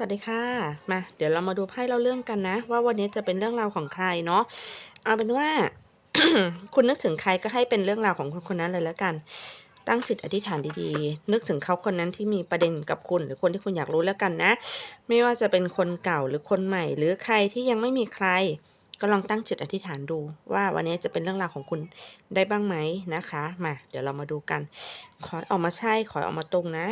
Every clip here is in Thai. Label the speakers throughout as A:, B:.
A: สวัสดีค่ะ มาเดี๋ยวเรามาดูไพ่เล่าเรื่องกันนะ ว่าวันนี้จะเป็นเรื่องราวของใครเนาะเอาเป็นว่า คุณนึกถึงใครก็ให้เป็นเรื่องราวของคนคนนั้นเลยแล้วกัน ตั้งจิตอธิษฐานดีๆ นึกถึงเขาคนนั้นที่มีประเด็นกับคุณ หรือคนที่คุณอยากรู้แล้วกันนะ ไม่ว่าจะเป็นคนเก่าหรือคนใหม่ หรือใครที่ยังไม่มีใคร ก็ลองตั้งจิตอธิษฐานดู ว่าวันนี้จะเป็นเรื่องราวของคุณได้บ้างไหมนะคะ มา เดี๋ยวเรามาดูกัน ขอออกมาใช่ขอออกมาตรงนะ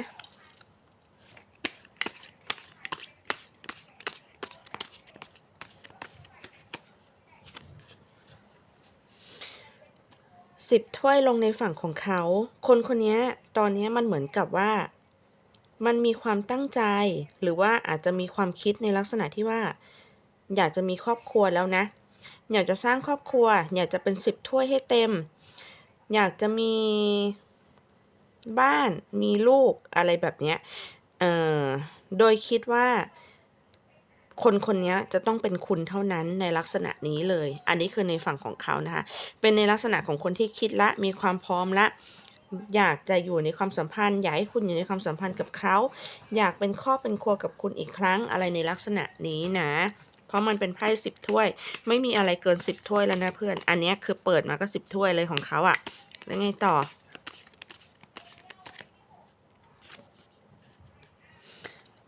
A: สิบถ้วยลงในฝั่งของเขา คนคนนี้ตอนนี้มันเหมือนกับว่า มันมีความตั้งใจ หรือว่าอาจจะมีความคิดในลักษณะที่ว่า อยากจะมีครอบครัวแล้วนะ อยากจะสร้างครอบครัว อยากจะเป็นสิบถ้วยให้เต็ม อยากจะมีบ้านมีลูกอะไรแบบเนี้ยเอ่อโดยคิดว่า คนคนนี้จะต้องเป็นคุณเท่านั้นในลักษณะนี้เลย อันนี้คือในฝั่งของเขานะคะ เป็นในลักษณะของคนที่คิดละมีความพร้อมละ อยากจะอยู่ในความสัมพันธ์ อยากให้คุณอยู่ในความสัมพันธ์กับเขา อยากเป็นครอบเป็นครัวกับคุณอีกครั้งอะไรในลักษณะนี้นะ เพราะมันเป็นไพ่สิบถ้วย ไม่มีอะไรเกินสิบถ้วยแล้วนะเพื่อน อันนี้คือเปิดมาก็สิบถ้วยเลยของเขาอะแล้วไงต่อ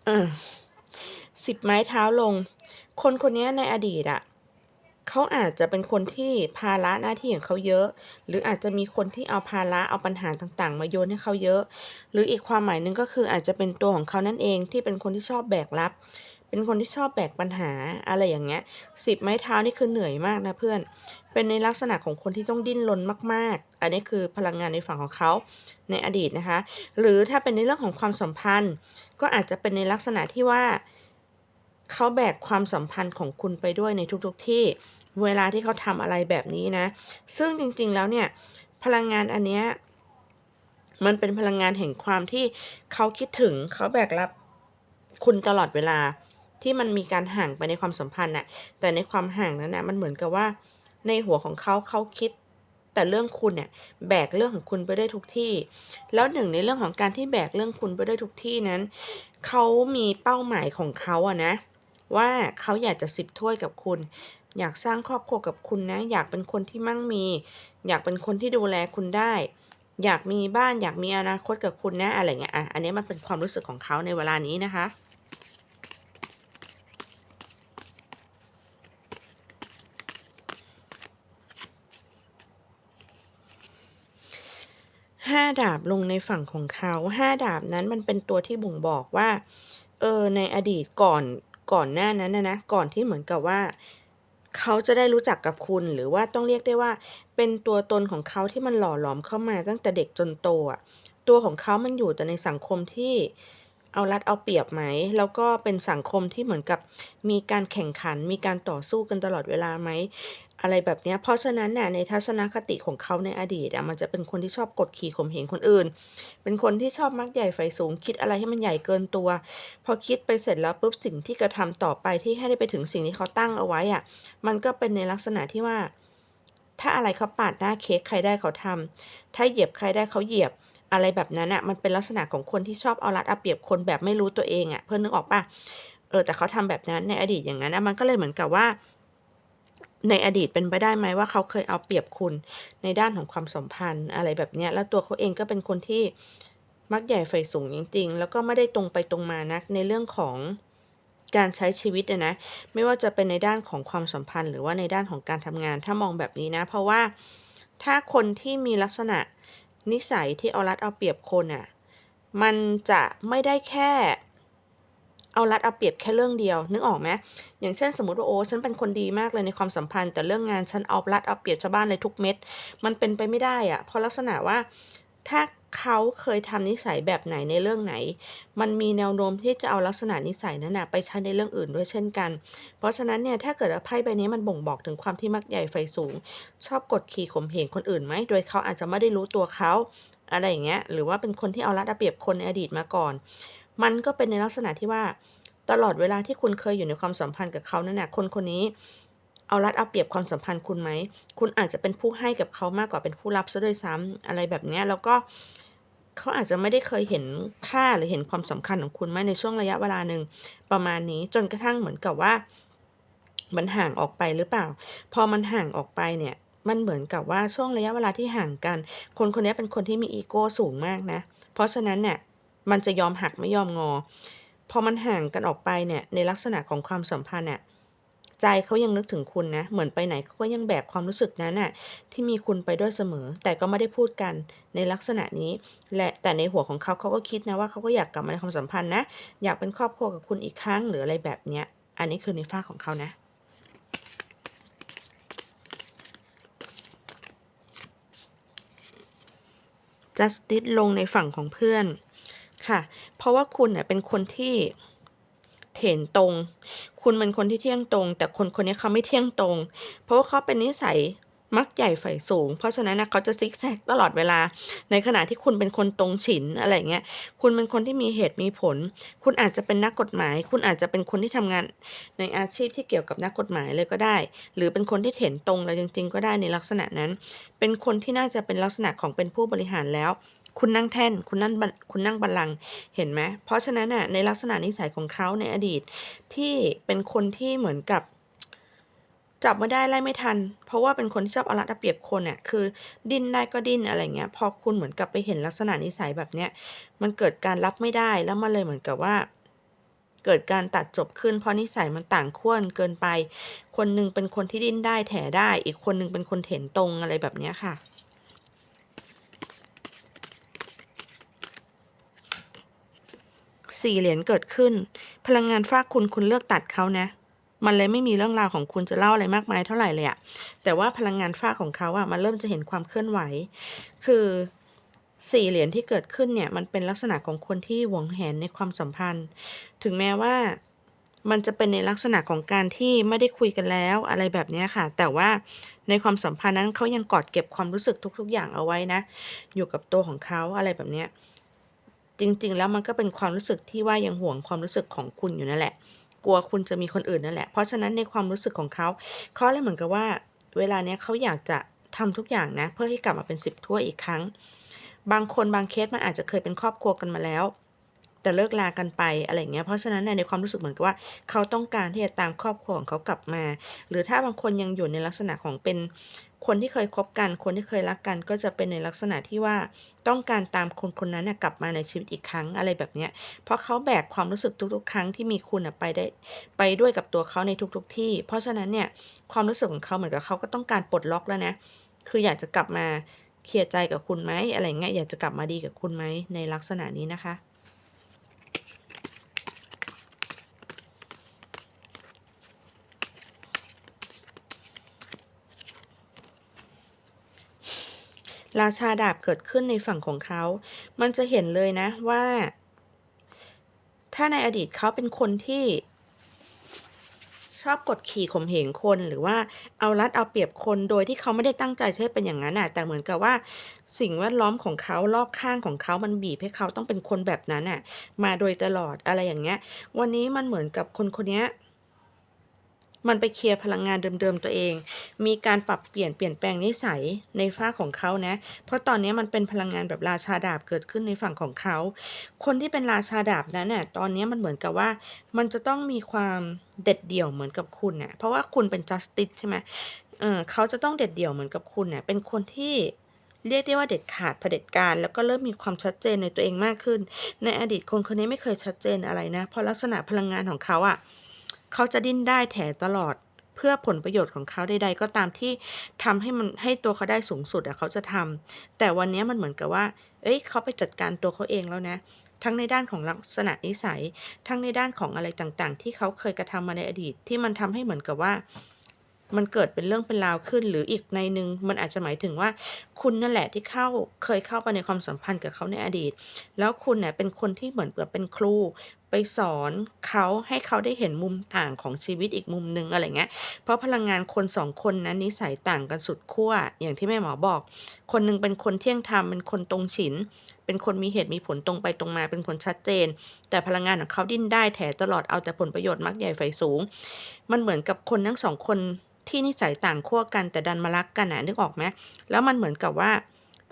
A: เออ สิบไม้เท้าลง คนคนนี้ในอดีตอะเขาอาจจะเป็นคนที่ภาระหน้าที่ของเขาเยอะ หรืออาจจะมีคนที่เอาภาระเอาปัญหาต่างๆ มาโยนให้เขาเยอะ หรืออีกความหมายหนึ่งก็คืออาจจะเป็นตัวของเขานั่นเองที่เป็นคนที่ชอบแบกรับ เป็นคนที่ชอบแบกปัญหาอะไรอย่างเงี้ยสิบไม้เท้านี่คือเหนื่อยมากนะเพื่อน เป็นในลักษณะของคนที่ต้องดิ้นรนมาก ๆ อันนี้คือพลังงานในฝั่งของเขาในอดีตนะคะ หรือถ้าเป็นในเรื่องของความสัมพันธ์ ก็อาจจะเป็นในลักษณะที่ว่า เขาแบกความสัมพันธ์ของคุณไปด้วยในทุกๆทที่ เวลาที่เขาทำอะไรแบบนี้นะ ซึ่งจริงๆแล้วเนี่ย พลังงานอันเนี้ยมันเป็นพลังงานแห่งความที่เขาคิดถึงเขาแบกรับคุณตลอดเวลาที่มันมีการห่างไปในความสัมพันธ์น่ะ แต่ในความห่างนั้นนะมันเหมือนกับว่า ในหัวของเขาเขาคิด แต่เรื่องคุณเนี่ยแบกเรื่องของคุณไปได้ทุกที่ แล้วหนึ่งในเรื่องของการที่แบกเรื่องคุณไปได้ทุกที่นั้นเขามีเป้าหมายของเขาอะนะ ว่าเขาอยากจะสิบถ้วยกับคุณ อยากสร้างครอบครัวกับคุณนะ อยากเป็นคนที่มั่งมี อยากเป็นคนที่ดูแลคุณได้ อยากมีบ้านอยากมีอนาคตกับคุณนะอะไรเงี้ยอะอันนี้มันเป็นความรู้สึกของเขาในเวลานี้นะคะห้าดาบลงในฝั่งของเขาห้าดาบนั้นมันเป็นตัวที่บ่งบอกว่า เออในอดีตก่อน ก่อนหน้านั้นนะนะก่อนที่เหมือนกับว่า เขาจะได้รู้จักกับคุณหรือว่าต้องเรียกได้ว่า เป็นตัวตนของเขาที่มันหล่อหลอมเข้ามาตั้งแต่เด็กจนโตอะตัวของเขามันอยู่แต่ในสังคมที่เอารัดเอาเปรียบไหม แล้วก็เป็นสังคมที่เหมือนกับมีการแข่งขัน มีการต่อสู้กันตลอดเวลาไหม อะไรแบบนี้เพราะฉะนั้นน่ะในทัศนคติของเขาในอดีตอะมันจะเป็นคนที่ชอบกดขี่ข่มเหงคนอื่น เป็นคนที่ชอบมักใหญ่ไฟสูง คิดอะไรให้มันใหญ่เกินตัว พอคิดไปเสร็จแล้วปุ๊บสิ่งที่กระทำต่อไปที่ให้ได้ไปถึงสิ่งที่เขาตั้งเอาไว้อะมันก็เป็นในลักษณะที่ว่า ถ้าอะไรเขาปาดหน้าเค้กใครได้เขาทำถ้าเหยียบใครได้เขาเหยียบอะไรแบบนั้นอะมันเป็นลักษณะของคนที่ชอบเอารัดเอาเปรียบคนแบบไม่รู้ตัวเองอะเพื่อนนึกออกปะเออแต่เขาทำแบบนั้นในอดีตอย่างนั้นนะมันก็เลยเหมือนกับว่า ในอดีตเป็นไปได้ไหมว่าเขาเคยเอาเปรียบคุณในด้านของความสัมพันธ์อะไรแบบนี้แล้วตัวเขาเองก็เป็นคนที่มักใหญ่ไฟสูงจริง ๆ แล้วก็ไม่ได้ตรงไปตรงมานักในเรื่องของการใช้ชีวิตนะ ไม่ว่าจะเป็นในด้านของความสัมพันธ์ หรือว่าในด้านของการทำงานถ้ามองแบบนี้นะ เพราะว่าถ้าคนที่มีลักษณะนิสัยที่เอารัดเอาเปรียบคนอะมันจะไม่ได้แค่ เอารัดเอาเปรียบแค่เรื่องเดียว นึกออกไหมอย่างเช่นสมมติว่าโอ้ฉันเป็นคนดีมากเลยในความสัมพันธ์ แต่เรื่องงานฉันเอารัดเอาเปรียบชาวบ้านเลยทุกเม็ดมันเป็นไปไม่ได้อะเพราะลักษณะว่าถ้าเขาเคยทำนิสัยแบบไหนในเรื่องไหน มันมีแนวโน้มที่จะเอาลักษณะนิสัยนั้นนะไปใช้ในเรื่องอื่นด้วยเช่นกัน เพราะฉะนั้นเนี่ยถ้าเกิดว่าไพ่ใบนี้มันบ่งบอกถึงความที่มักใหญ่ไฟสูง ชอบกดขี่ข่มเหงคนอื่นไหม โดยเขาอาจจะไม่ได้รู้ตัวเขาอะไรอย่างเงี้ย หรือว่าเป็นคนที่เอารัดเอาเปรียบคนในอดีตมาก่อน มันก็เป็นในลักษณะที่ว่า ตลอดเวลาที่คุณเคยอยู่ในความสัมพันธ์กับเขานั่นน่ะคนคนนี้ เอารัดเอาเปรียบความสัมพันธ์คุณไหม คุณอาจจะเป็นผู้ให้กับเขามากกว่าเป็นผู้รับซะด้วยซ้ำอะไรแบบนี้แล้วก็เขาอาจจะไม่ได้เคยเห็นค่าหรือเห็นความสำคัญของคุณไหมในช่วงระยะเวลาหนึ่งประมาณนี้จนกระทั่งเหมือนกับว่า มันห่างออกไปหรือเปล่า พอมันห่างออกไปเนี่ย มันเหมือนกับว่าช่วงระยะเวลาที่ห่างกัน คนคนนี้เป็นคนที่มีอีโก้สูงมากนะ เพราะฉะนั้นเนี่ย มันจะยอมหักไม่ยอมงอ พอมันห่างกันออกไปเนี่ย ในลักษณะของความสัมพันธ์เนี่ยใจเขายังนึกถึงคุณนะ เหมือนไปไหนเขาก็ยังแบกความรู้สึกนั้นน่ะ ที่มีคุณไปด้วยเสมอ แต่ก็ไม่ได้พูดกันในลักษณะนี้ และแต่ในหัวของเขาเขาก็คิดนะว่าเขาก็อยากกลับมาในความสัมพันธ์นะ อยากเป็นครอบครัวกับคุณอีกครั้งหรืออะไรแบบเนี้ย อันนี้คือในฝ้าของเขานะ Justice ลงในฝั่งของเพื่อน ค่ะ เพราะว่าคุณน่ะเป็นคนที่เถนตรง คุณเป็นคนที่เที่ยงตรง แต่คนคนนี้เขาไม่เที่ยงตรง เพราะว่าเขาเป็นนิสัยมักใหญ่ฝ่ายสูง เพราะฉะนั้นนะเขาจะซิกแซกตลอดเวลา ในขณะที่คุณเป็นคนตรงฉินอะไรเงี้ย คุณเป็นคนที่มีเหตุมีผล คุณอาจจะเป็นนักกฎหมาย คุณอาจจะเป็นคนที่ทำงานในอาชีพที่เกี่ยวกับนักกฎหมายเลยก็ได้ หรือเป็นคนที่เถนตรงเลยจริง ๆ ก็ได้ในลักษณะนั้น เป็นคนที่น่าจะเป็นลักษณะของเป็นผู้บริหารแล้ว คุณนั่งแท่น คุณนั่งบัลคุณนั่งบัลลังเห็นไหมเพราะฉะนั้นน่ะในลักษณะนิสัยของเขาในอดีต ที่เป็นคนที่เหมือนกับจับไม่ได้ไล่ไม่ทัน เพราะว่าเป็นคนที่ชอบเอารัดเอาเปรียบคนน่ะคือ ดิ้นได้ก็ดิ้นอะไรเงี้ย พอคุณเหมือนกับไปเห็นลักษณะนิสัยแบบเนี้ย มันเกิดการรับไม่ได้แล้วมันเลยเหมือนกับว่า เกิดการตัดจบขึ้น เพราะนิสัยมันต่างขั้วเกินไป คนหนึ่งเป็นคนที่ดิ้นได้แถได้ อีกคนหนึ่งเป็นคนเถนตรงอะไรแบบเนี้ยค่ะ 4เหรียญเกิดขึ้น พลังงานฝากคุณคุณเลือกตัดเขานะ มันเลยไม่มีเรื่องราวของคุณจะเล่าอะไรมากมายเท่าไหร่เลยอะแต่ว่าพลังงานฝากของเขาอะมันเริ่มจะเห็นความเคลื่อนไหว คือ4เหรียญที่เกิดขึ้นเนี่ยมันเป็นลักษณะของคนที่หวงแหนในความสัมพันธ์ ถึงแม้ว่ามันจะเป็นในลักษณะของการที่ไม่ได้คุยกันแล้วอะไรแบบนี้ค่ะ แต่ว่าในความสัมพันธ์นั้นเขายังกอดเก็บความรู้สึกทุก ๆ อย่างเอาไว้นะ อยู่กับตัวของเขาอะไรแบบเนี้ย จริง ๆ แล้วมันก็เป็นความรู้สึกที่ว่ายังห่วงความรู้สึกของคุณอยู่นั่นแหละ กลัวคุณจะมีคนอื่นนั่นแหละ เพราะฉะนั้นในความรู้สึกของเขาเขาเลยเหมือนกับว่า เวลาเนี้ยเขาอยากจะทำทุกอย่างนะ เพื่อให้กลับมาเป็นสิบทั่วอีกครั้ง บางคนบางเคสมันอาจจะเคยเป็นครอบครัวกันมาแล้ว แต่เลิกลากันไปอะไรเงี้ยเพราะฉะนั้นในความรู้สึกเหมือนกับว่า เขาต้องการที่จะตามครอบครัวของเขากลับมา หรือถ้าบางคนยังอยู่ในลักษณะของเป็นคนที่เคยคบกัน คนที่เคยรักกัน ก็จะเป็นในลักษณะที่ว่าต้องการตามคนคนนั้นน่ะกลับมาในชีวิตอีกครั้งอะไรแบบเนี้ย เพราะเขาแบกความรู้สึกทุกๆ ครั้งที่มีคุณไปได้ไปด้วยกับตัวเขาในทุกๆที่ เพราะฉะนั้นเนี่ยความรู้สึกของเขาเหมือนกับเขาก็ต้องการปลดล็อกแล้วนะ คืออยากจะกลับมาเคลียร์ใจกับคุณไหมอะไรเงี้ย อยากจะกลับมาดีกับคุณไหมในลักษณะนี้นะคะ ราชาดาบเกิดขึ้นในฝั่งของเขา มันจะเห็นเลยนะว่า ถ้าในอดีตเขาเป็นคนที่ ชอบกดขี่ข่มเหงคนหรือว่าเอารัดเอาเปรียบคนโดยที่เขาไม่ได้ตั้งใจให้เป็นอย่างนั้นน่ะ แต่เหมือนกับว่าสิ่งแวดล้อมของเขารอบข้างของเขามันบีบให้เขาต้องเป็นคนแบบนั้นน่ะ มาโดยตลอดอะไรอย่างเงี้ย วันนี้มันเหมือนกับคนคนนี้ มันไปเคลียร์พลังงานเดิมๆตัวเอง มีการปรับเปลี่ยนเปลี่ยนแปลงนิสัยในฝ้าของเขานะ เพราะตอนนี้มันเป็นพลังงานแบบราชาดาบเกิดขึ้นในฝั่งของเขา คนที่เป็นราชาดาบนั้นน่ะ ตอนนี้มันเหมือนกับว่า มันจะต้องมีความเด็ดเดี่ยวเหมือนกับคุณน่ะ เพราะว่าคุณเป็น Justice ใช่ไหมเออเขาจะต้องเด็ดเดี่ยวเหมือนกับคุณน่ะ เป็นคนที่เรียกได้ว่าเด็ดขาดเผด็จการ แล้วก็เริ่มมีความชัดเจนในตัวเองมากขึ้น ในอดีตคนคนนี้ไม่เคยชัดเจนอะไรนะ เพราะลักษณะพลังงานของเขาอะ เขาจะดิ้นได้แถตลอดเพื่อผลประโยชน์ของเขาใดๆก็ตามที่ทำให้มันให้ตัวเขาได้สูงสุดอะเขาจะทำแต่วันนี้มันเหมือนกับว่าเฮ้ยเขาไปจัดการตัวเขาเองแล้วนะ ทั้งในด้านของลักษณะนิสัย ทั้งในด้านของอะไรต่างๆ ที่เขาเคยกระทำมาในอดีต ที่มันทำให้เหมือนกับว่า มันเกิดเป็นเรื่องเป็นราวขึ้น หรืออีกในหนึ่งมันอาจจะหมายถึงว่า คุณนั่นแหละที่เข้าเคยเข้าไปในความสัมพันธ์กับเขาในอดีต แล้วคุณน่ะเป็นคนที่เหมือนกับเป็นครู ไปสอนเขาให้เขาได้เห็นมุมต่างของชีวิตอีกมุมหนึ่งอะไรเงี้ย เพราะพลังงานคน2คนนั้นนิสัยต่างกันสุดขั้วอย่างที่แม่หมอบอก คนหนึ่งเป็นคนเที่ยงธรรมเป็นคนตรงฉิน เป็นคนมีเหตุมีผลตรงไปตรงมาเป็นคนชัดเจน แต่พลังงานของเขาดิ้นได้แถตลอดเอาแต่ผลประโยชน์มักใหญ่ไฟสูง มันเหมือนกับคนทั้ง2คนที่นิสัยต่างขั้วกันแต่ดันมารักกันน่ะนึกออกไหมแล้วมันเหมือนกับว่า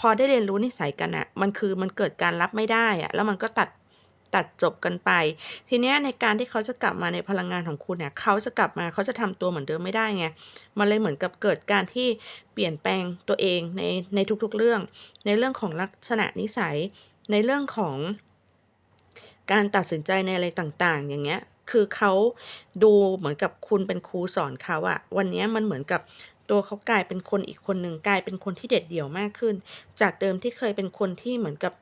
A: พอได้เรียนรู้นิสัยกันอะมันคือมันเกิดการรับไม่ได้อะแล้วมันก็ตัด ตัดจบกันไป ทีเนี้ยในการที่เขาจะกลับมาในพลังงานของคุณเนี่ยเขาจะกลับมาเขาจะทำตัวเหมือนเดิมไม่ได้ไงมันเลยเหมือนกับเกิดการที่เปลี่ยนแปลงตัวเองในในทุกๆเรื่อง ในเรื่องของลักษณะนิสัย ในเรื่องของการตัดสินใจในอะไรต่างๆ อย่างเงี้ยคือเขาดูเหมือนกับคุณเป็นครูสอนเขาอะวันนี้มันเหมือนกับตัวเขากลายเป็นคนอีกคนหนึ่งกลายเป็นคนที่เด็ดเดี่ยวมากขึ้น จากเดิมที่เคยเป็นคนที่เหมือนกับ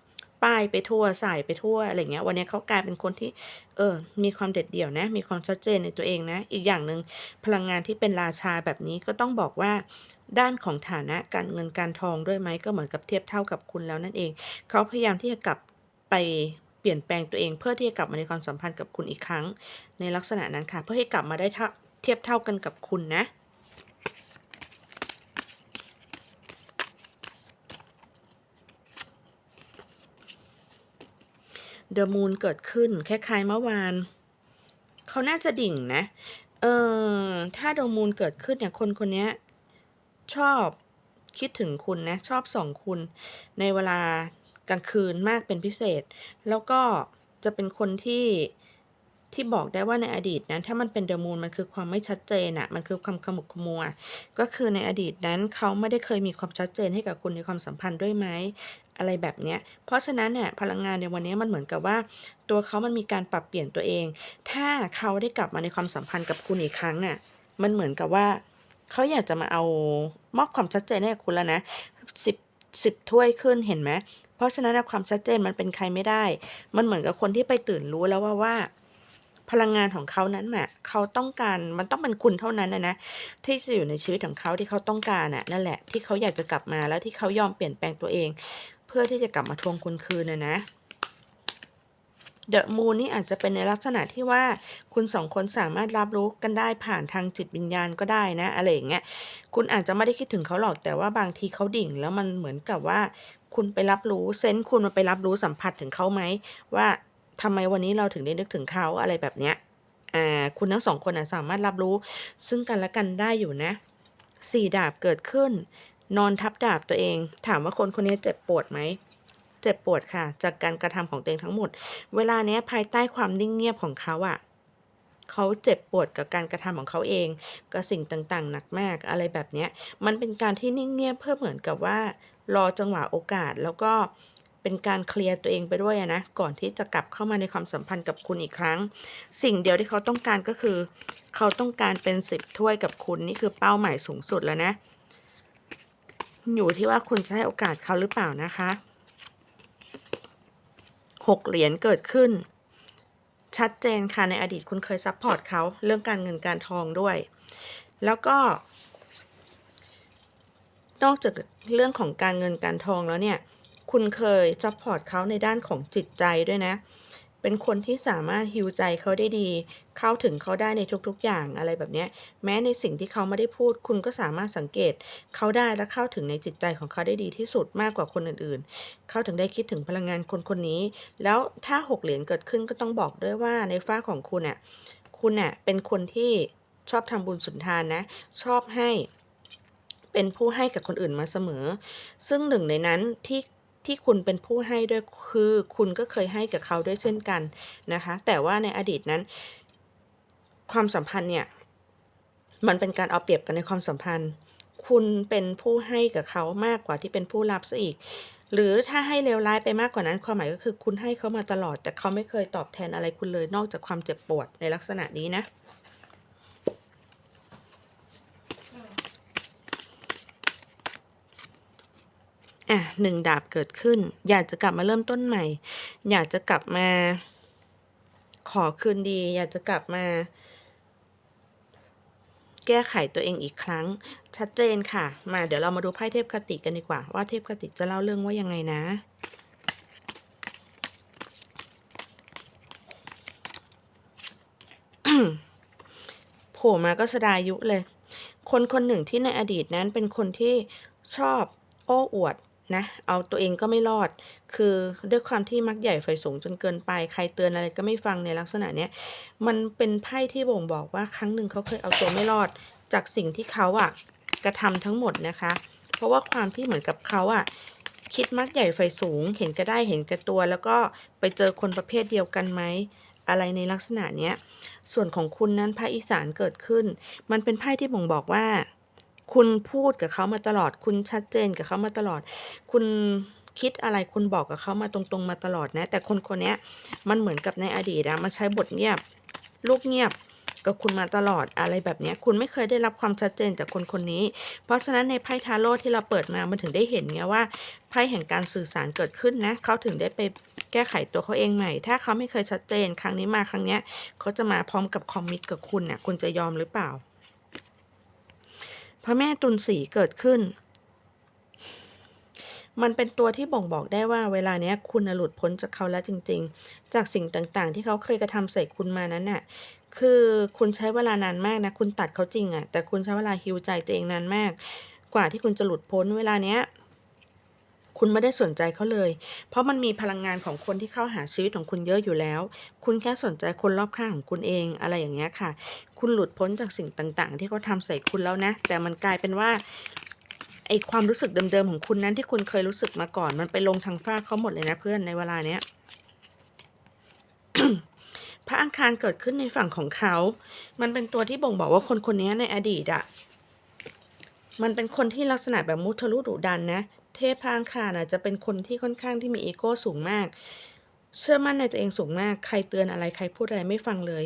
A: ป้ายไปทั่วใสายไปทั่วอะไรเงี้ยวันนี้เขากลายเป็นคนที่เออมีความเด็ดเดี่ยวนะ มีความชัดเจนในตัวเองนะ อีกอย่างหนึ่งพลังงานที่เป็นราชาแบบนี้ก็ต้องบอกว่าด้านของฐานะการเงินการทองด้วยไหมก็เหมือนกับเทียบเท่ากับคุณแล้วนั่นเอง เขาพยายามที่จะกลับไปเปลี่ยนแปลงตัวเอง เพื่อที่จะกลับมาในความสัมพันธ์กับคุณอีกครั้ง ในลักษณะนั้นค่ะ เพื่อให้กลับมาได้เทียบเท่ากันกับคุณนะ เดอะมูนเกิดขึ้น คล้ายๆเมื่อวาน เขาน่าจะดิ่งนะ เออถ้าเดอะมูนเกิดขึ้นเนี่ยคนคนนี้ชอบคิดถึงคุณนะ ชอบส่องคุณ ในเวลากลางคืนมากเป็นพิเศษ แล้วก็จะเป็นคนที่ที่บอกได้ว่าในอดีตนั้น ถ้ามันเป็นเดอะมูนมันคือความไม่ชัดเจนอะมันคือความขมุกขมัว ก็คือในอดีตนั้นเขาไม่ได้เคยมีความชัดเจนให้กับคุณในความสัมพันธ์ด้วยไหม อะไรแบบเนี้ย เพราะฉะนั้นเนี่ยพลังงานในวันนี้มันเหมือนกับว่า ตัวเขามันมีการปรับเปลี่ยนตัวเอง ถ้าเขาได้กลับมาในความสัมพันธ์กับคุณอีกครั้งน่ะ มันเหมือนกับว่า เขาอยากจะมาเอามอบความชัดเจนให้กับคุณแล้วนะสิบสิบถ้วยขึ้นเห็นไหมเพราะฉะนั้นนะความชัดเจนมันเป็นใครไม่ได้ มันเหมือนกับคนที่ไปตื่นรู้แล้วว่าว่าพลังงานของเขานั้นน่ะเขาต้องการมันต้องเป็นคุณเท่านั้นนะนะที่จะอยู่ในชีวิตของเขาที่เขาต้องการน่ะนั่นแหละที่เขาอยากจะกลับมาแล้วที่เขายอมเปลี่ยนแปลงตัวเอง พื่อที่จะกลับมาทวงคุณคืนนะนะเดอะมูนนี่อาจจะเป็นในลักษณะที่ว่าคุณสองคนสามารถรับรู้กันได้ผ่านทางจิตวิญญาณก็ได้นะอะไรอย่างเงี้ยคุณอาจจะไม่ได้คิดถึงเขาหรอกแต่ว่าบางทีเขาดิ่ง แล้วมันเหมือนกับว่า คุณไปรับรู้เซนส์คุณมันไปรับรู้สัมผัสถึงเขาไหมว่าทำไมวันนี้เราถึงได้นึกถึงเขาอะไรแบบเนี้ยอ่าคุณทั้งสองคนอะสามารถรับรู้ซึ่งกันและกันได้อยู่นะสี่ดาบเกิดขึ้น นอนทับดาบตัวเอง ถามว่าคนคนนี้เจ็บปวดไหมเจ็บปวดค่ะ จากการกระทำของตัวเองทั้งหมด เวลาเนี้ยภายใต้ความนิ่งเงียบของเขาอะเขาเจ็บปวดกับการกระทำของเขาเองกับสิ่งต่างๆ หนักมากอะไรแบบเนี้ย มันเป็นการที่นิ่งเงียบเพื่อเหมือนกับว่า รอจังหวะโอกาสแล้วก็เป็นการเคลียร์ตัวเองไปด้วยนะ ก่อนที่จะกลับเข้ามาในความสัมพันธ์กับคุณอีกครั้ง สิ่งเดียวที่เขาต้องการก็คือ เขาต้องการเป็นสิบถ้วยกับคุณนี่คือเป้าหมายสูงสุดแล้วนะ อยู่ที่ว่าคุณจะให้โอกาสเขาหรือเปล่านะคะหกเหรียญเกิดขึ้น ชัดเจนค่ะในอดีตคุณเคยซัพพอร์ตเขาเรื่องการเงินการทองด้วย แล้วก็ นอกจากเรื่องของการเงินการทองแล้วเนี่ย คุณเคยซัพพอร์ตเขาในด้านของจิตใจด้วยนะเเป็นคนที่สามารถฮิวใจเขาได้ดี เข้าถึงเขาได้ในทุกๆอย่างอะไรแบบนี้แม้ในสิ่งที่เขาไม่ได้พูด คุณก็สามารถสังเกต เขาได้และเข้าถึงในจิตใจของเขาได้ดีที่สุดมากกว่าคนอื่นๆ เขาถึงได้คิดถึงพลังงานคนคนนี้ แล้วถ้าหกเหรียญเกิดขึ้นก็ต้องบอกด้วยว่าในฝ้าของคุณอะคุณอะเป็นคนที่ชอบทำบุญสุนทานนะ ชอบให้เป็นผู้ให้กับคนอื่นมาเสมอ ซึ่งหนึ่งในนั้นที่ ที่คุณเป็นผู้ให้ด้วยคือคุณก็เคยให้กับเขาด้วยเช่นกันนะคะ แต่ว่าในอดีตนั้น ความสัมพันธ์เนี่ย มันเป็นการเอาเปรียบกันในความสัมพันธ์ คุณเป็นผู้ให้กับเขามากกว่าที่เป็นผู้รับซะอีก หรือถ้าให้เลวร้ายไปมากกว่านั้น ความหมายก็คือคุณให้เขามาตลอด แต่เขาไม่เคยตอบแทนอะไรคุณเลยนอกจากความเจ็บปวดในลักษณะนี้นะ อะหนึ่งดาบเกิดขึ้น อยากจะกลับมาเริ่มต้นใหม่ อยากจะกลับมา ขอคืนดี อยากจะกลับมา แก้ไขตัวเองอีกครั้ง ชัดเจนค่ะ มาเดี๋ยวเรามาดูไพ่เทพคติกันดีกว่า ว่าเทพคติจะเล่าเรื่องว่ายังไงนะโผล่มาก็สดายุเลย คนคนหนึ่งที่ในอดีตนั้นเป็นคนที่ชอบโอ้อวด นะเอาตัวเองก็ไม่รอด คือด้วยความที่มักใหญ่ไฟสูงจนเกินไป ใครเตือนอะไรก็ไม่ฟังในลักษณะเนี้ยมันเป็นไพ่ที่บ่งบอกว่าครั้งหนึ่งเขาเคยเอาตัวไม่รอด จากสิ่งที่เขาอะกระทำทั้งหมดนะคะ เพราะว่าความที่เหมือนกับเขาอะคิดมักใหญ่ไฟสูง เห็นก่ได้เห็นแก่ตัว แล้วก็ไปเจอคนประเภทเดียวกันไหมอะไรในลักษณะเนี้ย ส่วนของคุณนั้นไพ่อีสานเกิดขึ้น มันเป็นไพ่ที่บ่งบอกว่า คุณพูดกับเขามาตลอด คุณชัดเจนกับเขามาตลอด คุณคิดอะไรคุณบอกกับเขามาตรงๆมาตลอดนะ แต่คนคนนี้มันเหมือนกับในอดีตอะมันใช้บทเงียบ ลูกเงียบกับคุณมาตลอดอะไรแบบนี้คุณไม่เคยได้รับความชัดเจนจากคนคนนี้ เพราะฉะนั้นในไพ่ทาโร่ที่เราเปิดมามันถึงได้เห็นไงว่าไพ่แห่งการสื่อสารเกิดขึ้นนะเขาถึงได้ไปแก้ไขตัวเขาเองใหม่ ถ้าเขาไม่เคยชัดเจน ครั้งนี้มาครั้งนี้เขาจะมาพร้อมกับคอมมิตกับคุณน่ะคุณจะยอมหรือเปล่า พระแม่ตุลสีเกิดขึ้น มันเป็นตัวที่บ่งบอกได้ว่าเวลาเนี้ยคุณหลุดพ้นจากเขาแล้วจริง ๆ จากสิ่งต่างๆ ที่เขาเคยกระทำใส่คุณมานั้นน่ะ คือคุณใช้เวลานานมากนะ คุณตัดเขาจริงอะแต่คุณใช้เวลาฮิวใจตัวเองนานมาก กว่าที่คุณจะหลุดพ้นเวลาเนี้ย คุณไม่ได้สนใจเขาเลย เพราะมันมีพลังงานของคนที่เข้าหาชีวิตของคุณเยอะอยู่แล้ว คุณแค่สนใจคนรอบข้างของคุณเองอะไรอย่างเงี้ยค่ะ คุณหลุดพ้นจากสิ่งต่าง ๆ ที่เขาทำใส่คุณแล้วนะ แต่มันกลายเป็นว่าไอความรู้สึกเดิมๆของคุณนั้นที่คุณเคยรู้สึกมาก่อน มันไปลงทางฝ้าเขาหมดเลยนะเพื่อนในเวลาเนี้ยพระอังคารเกิดขึ้นในฝั่งของเขา มันเป็นตัวที่บ่งบอกว่าคนคนนี้ในอดีตอะมันเป็นคนที่ลักษณะแบบมุทะลุดุดันนะ เทพพังคารอะจะเป็นคนที่ค่อนข้างที่มีอีโก้สูงมาก เชื่อมั่นในตัวเองสูงมาก ใครเตือนอะไรใครพูดอะไรไม่ฟังเลย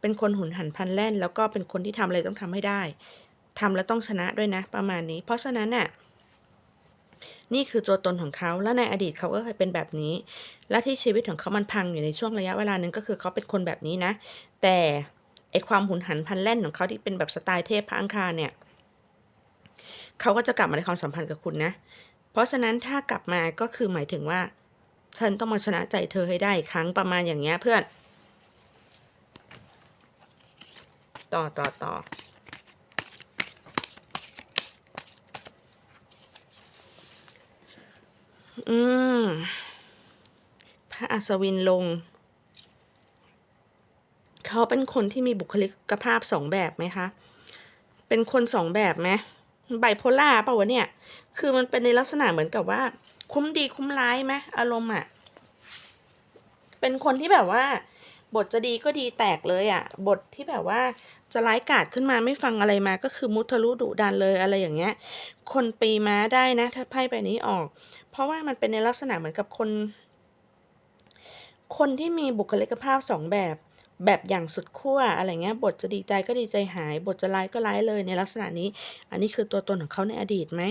A: เป็นคนหุนหันพันแล่น แล้วก็เป็นคนที่ทำอะไรต้องทำให้ได้ทำแล้วต้องชนะด้วยนะ ประมาณนี้ เพราะฉะนั้นน่ะนี่คือตัวตนของเขาแล้วในอดีตเขาก็เคยเป็นแบบนี้ และที่ชีวิตของเขามันพังอยู่ในช่วงระยะเวลาหนึ่งก็คือเขาเป็นคนแบบนี้นะ แต่ไอความหุนหันพันแล่นของเขาที่เป็นแบบสไตล์เทพพระอังคารเนี่ย เขาก็จะกลับมาในความสัมพันธ์กับคุณนะ เพราะฉะนั้นถ้ากลับมาก็คือหมายถึงว่า ฉันต้องมาชนะใจเธอให้ได้ครั้งประมาณอย่างเงี้ยเพื่อน ต่อต่อต่ออืมพระอัศวินลง เขาเป็นคนที่มีบุคลิกภาพสองแบบไหมคะ เป็นคนสองแบบไหม ไบโพล่าเปล่าวะเนี่ย คือมันเป็นในลักษณะเหมือนกับว่า คุ้มดีคุ้มร้ายไหมอารมณ์อะเป็นคนที่แบบว่า บทจะดีก็ดีแตกเลยอะบทที่แบบว่าจะร้ายกาจขึ้นมาไม่ฟังอะไรมาก็คือมุทะลุดุดันเลยอะไรอย่างเงี้ย คนปีม้าได้นะ ถ้าไพ่ใบนี้ออก เพราะว่ามันเป็นในลักษณะเหมือนกับคน คนที่มีบุคลิกภาพสองแบบ แบบอย่างสุดขั้วอะไรเงี้ยบทจะดีใจก็ดีใจหาย บทจะร้ายก็ร้ายเลยในลักษณะนี้ อันนี้คือตัวตนของเขาในอดีตไหม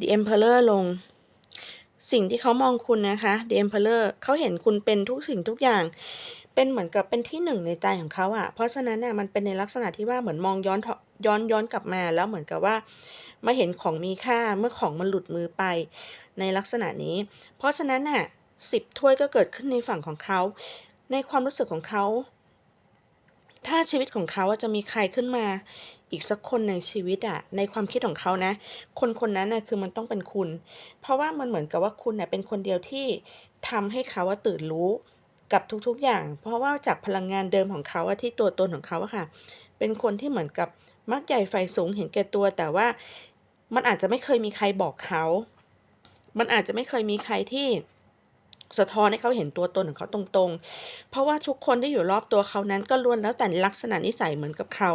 A: The Emperor ลง สิ่งที่เขามองคุณนะคะ The Emperor เขาเห็นคุณเป็นทุกสิ่งทุกอย่างเป็นเหมือนกับเป็นที่หนึ่งในใจของเขาอะเพราะฉะนั้นเนี่ยมันเป็นในลักษณะที่ว่าเหมือนมองย้อนเถาะ ย้อนย้อนกลับมาแล้วเหมือนกับว่ามาเห็นของมีค่าเมื่อของมันหลุดมือไปในลักษณะนี้ เพราะฉะนั้นน่ะสิบถ้วยก็เกิดขึ้นในฝั่งของเขา ในความรู้สึกของเขา ถ้าชีวิตของเขาจะมีใครขึ้นมา อีกสักคนในชีวิตอะในความคิดของเขานะ คนคนนั้นน่ะคือมันต้องเป็นคุณ เพราะว่ามันเหมือนกับว่าคุณเน่ยเป็นคนเดียวที่ทำให้เขาว่าตื่นรู้กับทุกๆอย่าง เพราะว่าจากพลังงานเดิมของเขาที่ตัวตนของเขาอะค่ะ เป็นคนที่เหมือนกับมักใหญ่ไฟสูงเห็นแก่ตัว แต่ว่ามันอาจจะไม่เคยมีใครบอกเขา มันอาจจะไม่เคยมีใครที่สะท้อนให้เขาเห็นตัวตนของเขาตรงๆ เพราะว่าทุกคนที่อยู่รอบตัวเขานั้นก็ล้วนแล้วแต่ลักษณะนิสัยเหมือนกับเขา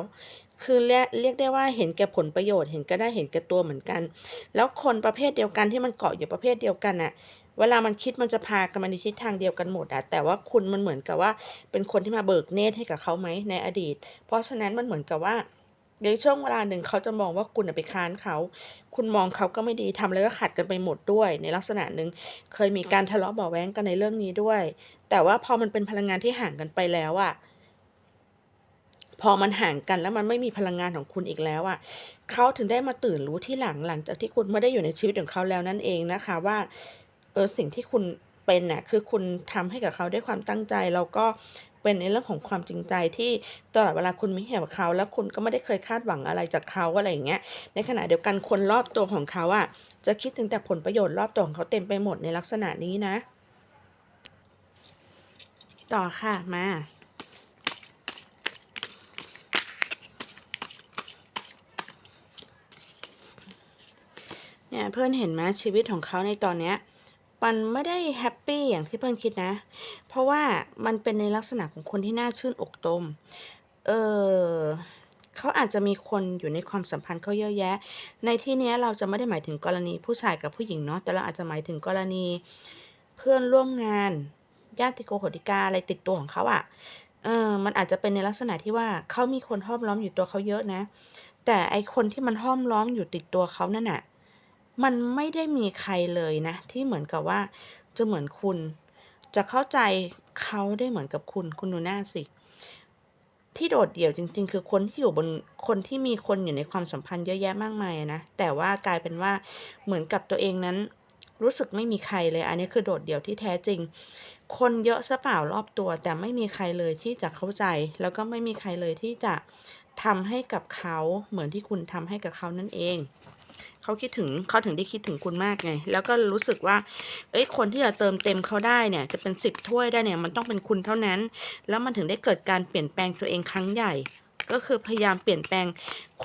A: คือเรียกเรียกได้ว่าเห็นแก่ผลประโยชน์ เห็นก็ได้เห็นแก่ตัวเหมือนกัน แล้วคนประเภทเดียวกันที่มันเกาะอยู่ประเภทเดียวกันน่ะ เวลามันคิดมันจะพากันมาในทิศทางเดียวกันหมดอะแต่ว่าคุณมันเหมือนกับว่า เป็นคนที่มาเบิกเนตรให้กับเขาไหมในอดีต เพราะฉะนั้นมันเหมือนกับว่าในช่วงเวลาหนึ่งเขาจะมองว่าคุณไปค้านเขา คุณมองเขาก็ไม่ดีทำอะไรก็ขัดกันไปหมดด้วย ในลักษณะหนึ่งเคยมีการทะเลาะเบาแว้งกันในเรื่องนี้ด้วย แต่ว่าพอมันเป็นพลังงานที่ห่างกันไปแล้วอะพอมันห่างกันแล้วมันไม่มีพลังงานของคุณอีกแล้วอะเขาถึงได้มาตื่นรู้ที่หลังหลังจากที่คุณไม่ได้อยู่ในชีวิตของเขาแล้วนั่นเองนะคะว่า เออสิ่งที่คุณเป็นน่ะคือคุณทำให้กับเขาด้วยความตั้งใจแล้วก็เป็นในเรื่องของความจริงใจที่ตลอดเวลาคุณไม่เห็นกับเขา แล้วคุณก็ไม่ได้เคยคาดหวังอะไรจากเขาอะไรอย่างเงี้ยในขณะเดียวกันคนรอบตัวของเขาอะจะคิดถึงแต่ผลประโยชน์รอบตัวของเขาเต็มไปหมดในลักษณะนี้นะ ต่อค่ะมาเนี่ยเพื่อนเห็นไหมชีวิตของเขาในตอนเนี้ย มันไม่ได้แฮปปี้อย่างที่เพื่อนคิดนะ เพราะว่ามันเป็นในลักษณะของคนที่น่าชื่นอกตม เออเขาอาจจะมีคนอยู่ในความสัมพันธ์เขาเยอะแยะ ในที่นี้เราจะไม่ได้หมายถึงกรณีผู้ชายกับผู้หญิงเนาะ แต่เราอาจจะหมายถึงกรณีเพื่อนร่วมงานญาติโกโหติกาอะไรติดตัวของเขาอะ่ะ เออ มันอาจจะเป็นในลักษณะที่ว่าเขามีคนห้อมล้อมอยู่ตัวเขาเยอะนะ แต่ไอคนที่มันห้อมล้อมอยู่ติดตัวเขานั่นน่ะ มันไม่ได้มีใครเลยนะ ที่เหมือนกับว่าจะเหมือนคุณ จะเข้าใจเขาได้เหมือนกับคุณ คุณดูหน้าสิ ที่โดดเดี่ยวจริง ๆ คือคนที่อยู่บนคนที่มีคนอยู่ในความสัมพันธ์เยอะแยะมากมายนะ แต่ว่ากลายเป็นว่าเหมือนกับตัวเองนั้น รู้สึกไม่มีใครเลย อันนี้คือโดดเดี่ยวที่แท้จริง คนเยอะซะเปล่ารอบตัว แต่ไม่มีใครเลยที่จะเข้าใจ แล้วก็ไม่มีใครเลยที่จะทำให้กับเขาเหมือนที่คุณทำให้กับเขานั่นเอง เขาคิดถึงเขาถึงได้คิดถึงคุณมากไง แล้วก็รู้สึกว่า เอ้ยคนที่จะเติมเต็มเขาได้เนี่ย จะเป็นสิบถ้วยได้เนี่ย มันต้องเป็นคุณเท่านั้น แล้วมันถึงได้เกิดการเปลี่ยนแปลงตัวเองครั้งใหญ่ ก็คือพยายามเปลี่ยนแปลง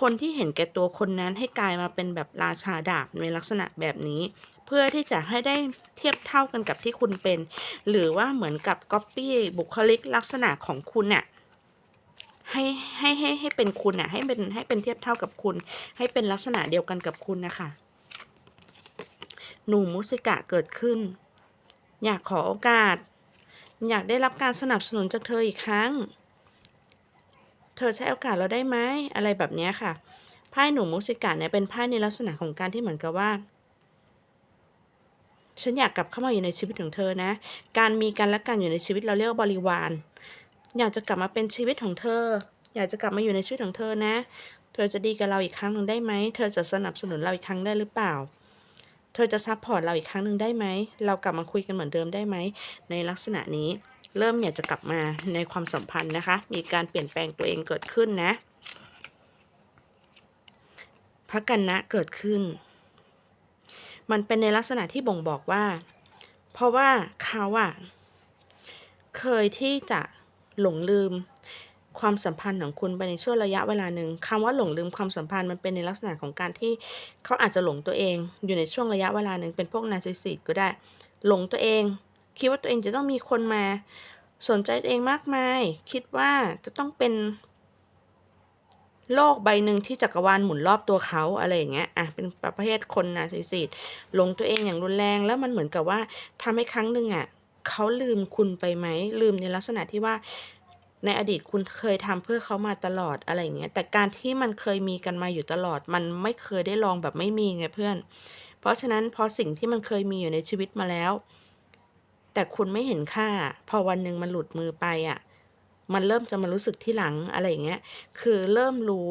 A: คนที่เห็นแก่ตัวคนนั้นให้กลายมาเป็นแบบราชาดาบในลักษณะแบบนี้ เพื่อที่จะให้ได้เทียบเท่ากันกับที่คุณเป็น หรือว่าเหมือนกับก๊อปปี้บุคลิกลักษณะของคุณน่ะ ให้ให้ให้ให้เป็นคุณน่ะให้เป็นให้เป็นเทียบเท่ากับคุณ ให้เป็นลักษณะเดียวกันกับคุณนะคะหนูมุสิกะเกิดขึ้น อยากขอโอกาส อยากได้รับการสนับสนุนจากเธออีกครั้ง เธอใช้โอกาสเราได้ไหมอะไรแบบนี้ค่ะไพ่หนูมุสิกะเนี่ยเป็นไพ่ในลักษณะของการที่เหมือนกับว่าฉันอยากกลับเข้ามาอยู่ในชีวิตของเธอนะ การมีกันและกันอยู่ในชีวิตเราเรียกว่าบริวาร อยากจะกลับมาเป็นชีวิตของเธอ อยากจะกลับมาอยู่ในชีวิตของเธอนะ เธอจะดีกับเราอีกครั้งหนึ่งได้ไหม เธอจะสนับสนุนเราอีกครั้งได้หรือเปล่า เธอจะซัพพอร์ตเราอีกครั้งหนึ่งได้ไหม เรากลับมาคุยกันเหมือนเดิมได้ไหม ในลักษณะนี้ เริ่มอยากจะกลับมาในความสัมพันธ์นะคะ มีการเปลี่ยนแปลงตัวเองเกิดขึ้นนะพระกันนะเกิดขึ้น มันเป็นในลักษณะที่บ่งบอกว่า เพราะว่าเขาอะเคยที่จะ หลงลืมความสัมพันธ์ของคุณไปในช่วงระยะเวลาหนึ่งคำว่าหลงลืมความสัมพันธ์มันเป็นในลักษณะของการที่เขาอาจจะหลงตัวเอง อยู่ในช่วงระยะเวลาหนึ่งเป็นพวกนาซิสซิสก็ได้ หลงตัวเอง คิดว่าตัวเองจะต้องมีคนมา สนใจตัวเองมากมาย คิดว่าจะต้องเป็น โลกใบหนึ่งที่จักรวาลหมุนรอบตัวเขาอะไรอย่างเงี้ยอะเป็นประเภทคนนาซิสซิสหลงตัวเองอย่างรุนแรงแล้วมันเหมือนกับว่าทำให้ครั้งหนึ่งอะ เขาลืมคุณไปไหมลืมในลักษณะที่ว่าในอดีตคุณเคยทำเพื่อเขามาตลอดอะไรอย่างเงี้ยแต่การที่มันเคยมีกันมาอยู่ตลอด มันไม่เคยได้ลองแบบไม่มีไงเพื่อน เพราะฉะนั้นพอสิ่งที่มันเคยมีอยู่ในชีวิตมาแล้ว แต่คุณไม่เห็นค่า พอวันหนึ่งมันหลุดมือไปอะมันเริ่มจะมารู้สึกที่หลังอะไรอย่างเงี้ยคือเริ่มรู้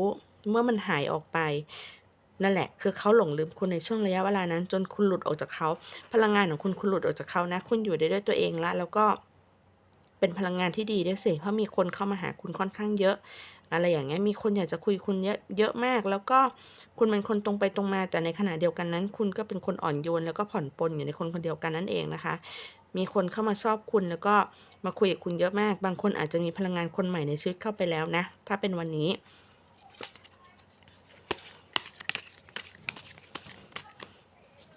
A: เมื่อมันหายออกไป นั่นแหละ คือเขาหลงลืมคุณในช่วงระยะเวลานั้น จนคุณหลุดออกจากเขา พลังงานของคุณคุณหลุดออกจากเขานะ คุณอยู่ได้ด้วยตัวเองละ แล้วก็เป็นพลังงานที่ดีด้วยสิ เพราะมีคนเข้ามาหาคุณค่อนข้างเยอะ อะไรอย่างเงี้ย มีคนอยากจะคุยคุณเยอะเยอะมาก แล้วก็คุณเป็นคนตรงไปตรงมา แต่ในขณะเดียวกันนั้น คุณก็เป็นคนอ่อนโยน แล้วก็ผ่อนปลนอยู่ในคนคนเดียวกันนั่นเองนะคะ มีคนเข้ามาชอบคุณแล้วก็มาคุยกับคุณเยอะมาก บางคนอาจจะมีพลังงานคนใหม่ในชีวิตเข้าไปแล้วนะ ถ้าเป็นวันนี้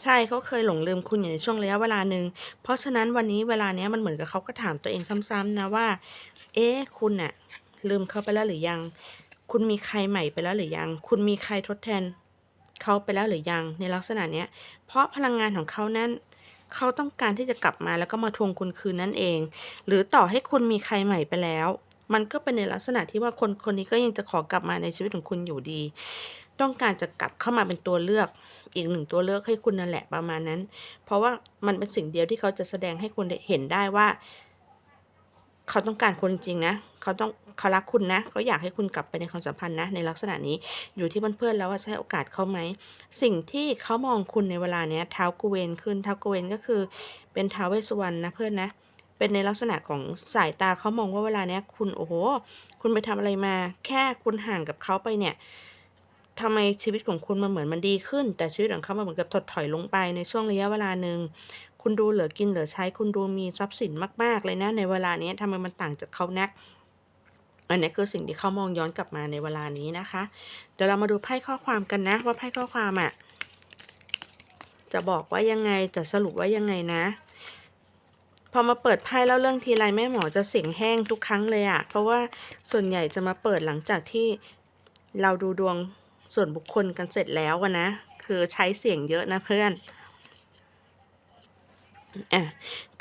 A: ใช่เขาเคยหลงลืมคุณอยู่ในช่วงระยะเวลาหนึ่งเพราะฉะนั้นวันนี้เวลาเนี้ยมันเหมือนกับเขาก็ถามตัวเองซ้ำๆนะว่า เอ๊ะคุณน่ะลืมเขาไปแล้วหรือยัง คุณมีใครใหม่ไปแล้วหรือยัง คุณมีใครทดแทนเขาไปแล้วหรือยังในลักษณะเนี้ย เพราะพลังงานของเขานั้นเขาต้องการที่จะกลับมาแล้วก็มาทวงคุณคืนนั่นเอง หรือต่อให้คุณมีใครใหม่ไปแล้ว มันก็เป็นในลักษณะที่ว่าคนคนนี้ก็ยังจะขอกลับมาในชีวิตของคุณอยู่ดี ต้องการจะกลับเข้ามาเป็นตัวเลือก อีกหนึ่งตัวเลือกให้คุณนั่นแหละประมาณนั้น เพราะว่ามันเป็นสิ่งเดียวที่เขาจะแสดงให้คุณเห็นได้ว่า เขาต้องการคุณจริงๆนะเขาต้องเขารักคุณนะเขาอยากให้คุณกลับไปในความสัมพันธ์นะ ในลักษณะนี้อยู่ที่เพื่อนๆแล้วว่าให้โอกาสเขาไหม สิ่งที่เขามองคุณในเวลาเนี้ยเท้ากุเวนขึ้นเท้ากุเวนก็คือ เป็นเท้าเวสุวรรณนะเพื่อนนะเป็นในลักษณะของสายตาเขามองว่าเวลาเนี้ยคุณโอ้โห คุณไปทำอะไรมา แค่คุณห่างกับเขาไปเนี่ย ทำไมชีวิตของคุณมันเหมือนมันดีขึ้น แต่ชีวิตของเขามันเหมือนกับถดถอยลงไปในช่วงระยะเวลาหนึ่งคุณดูเหลือกินเหลือใช้ คุณดูมีทรัพย์สินมาก ๆ เลยนะ ในเวลานี้ทำไมมันต่างจากเขานัก อันนี้คือสิ่งที่เขามองย้อนกลับมาในเวลานี้นะคะ เดี๋ยวเรามาดูไพ่ข้อความกันนะ ว่าไพ่ข้อความอะจะบอกว่ายังไงจะสรุปว่ายังไงนะ พอมาเปิดไพ่แล้วเรื่องทีไรแม่หมอจะเสียงแห้งทุกครั้งเลยอะเพราะว่าส่วนใหญ่จะมาเปิดหลังจากที่เราดูดวง ส่วนบุคคลกันเสร็จแล้วนะ คือใช้เสียงเยอะนะเพื่อนอะ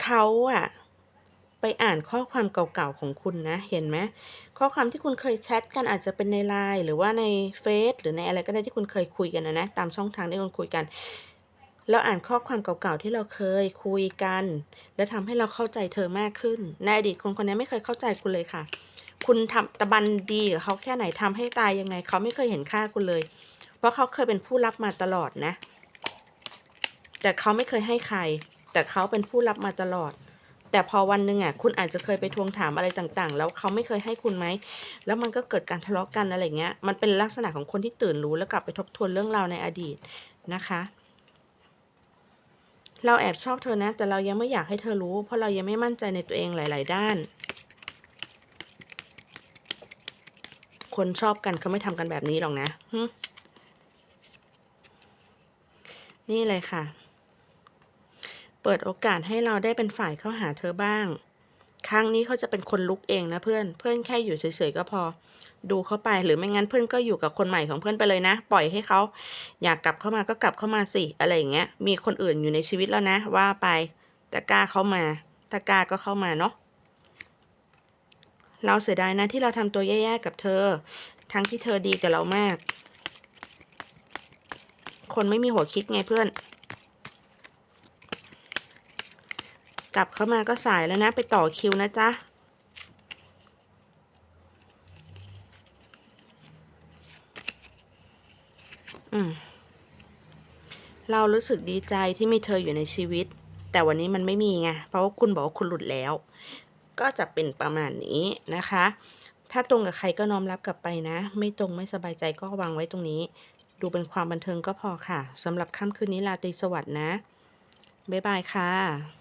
A: เขาอะไปอ่านข้อความเก่าๆของคุณนะ เห็นไหมข้อความที่คุณเคยแชทกันอาจจะเป็นในไลน์หรือว่าในเฟซหรือในอะไรก็ได้ที่คุณเคยคุยกันนะนะตามช่องทางที่คุณคุยกันแล้วอ่านข้อความเก่าๆที่เราเคยคุยกัน และทำให้เราเข้าใจเธอมากขึ้นในอดีตคนคนนี้ไม่เคยเข้าใจคุณเลยค่ะ คุณทำตะบันดีกับเขาแค่ไหนทำให้ตายยังไง เขาไม่เคยเห็นค่าคุณเลย เพราะเขาเคยเป็นผู้รับมาตลอดนะ แต่เขาไม่เคยให้ใคร แต่เขาเป็นผู้รับมาตลอด แต่พอวันหนึ่งอะ คุณอาจจะเคยไปทวงถามอะไรต่างๆ แล้วเขาไม่เคยให้คุณไหม แล้วมันก็เกิดการทะเลาะกันอะไรเงี้ย มันเป็นลักษณะของคนที่ตื่นรู้แล้วกลับไปทบทวนเรื่องราวในอดีตนะคะเราแอบชอบเธอนะ แต่เรายังไม่อยากให้เธอรู้ เพราะเรายังไม่มั่นใจในตัวเองหลาย ๆ ด้าน คนชอบกันเขาไม่ทำกันแบบนี้หรอกนะนี่เลยค่ะ เปิดโอกาสให้เราได้เป็นฝ่ายเข้าหาเธอบ้าง ครั้งนี้เขาจะเป็นคนลุกเองนะเพื่อน เพื่อนแค่อยู่เฉยๆก็พอ ดูเขาไปหรือไม่งั้นเพื่อนก็อยู่กับคนใหม่ของเพื่อนไปเลยนะ ปล่อยให้เขาอยากกลับเข้ามาก็กลับเข้ามาสิ อะไรอย่างเงี้ย มีคนอื่นอยู่ในชีวิตแล้วนะ ว่าไป แต่กล้าเข้ามา ถ้ากล้าก็เข้ามาเนาะ เราเสียดายนะที่เราทำตัวแย่ๆกับเธอ ทั้งที่เธอดีกับเรามาก คนไม่มีหัวคิดไงเพื่อน กลับเข้ามาก็สายแล้วนะ ไปต่อคิวนะจ๊ะอืมเรารู้สึกดีใจที่มีเธออยู่ในชีวิต แต่วันนี้มันไม่มีไง เพราะว่าคุณบอกว่าคุณหลุดแล้ว ก็จะเป็นประมาณนี้นะคะ ถ้าตรงกับใครก็น้อมรับกลับไปนะ ไม่ตรงไม่สบายใจก็วางไว้ตรงนี้ ดูเป็นความบันเทิงก็พอค่ะสำหรับค่ำคืนนี้ลาตรีสวัสดนะ บ๊ายบายค่ะ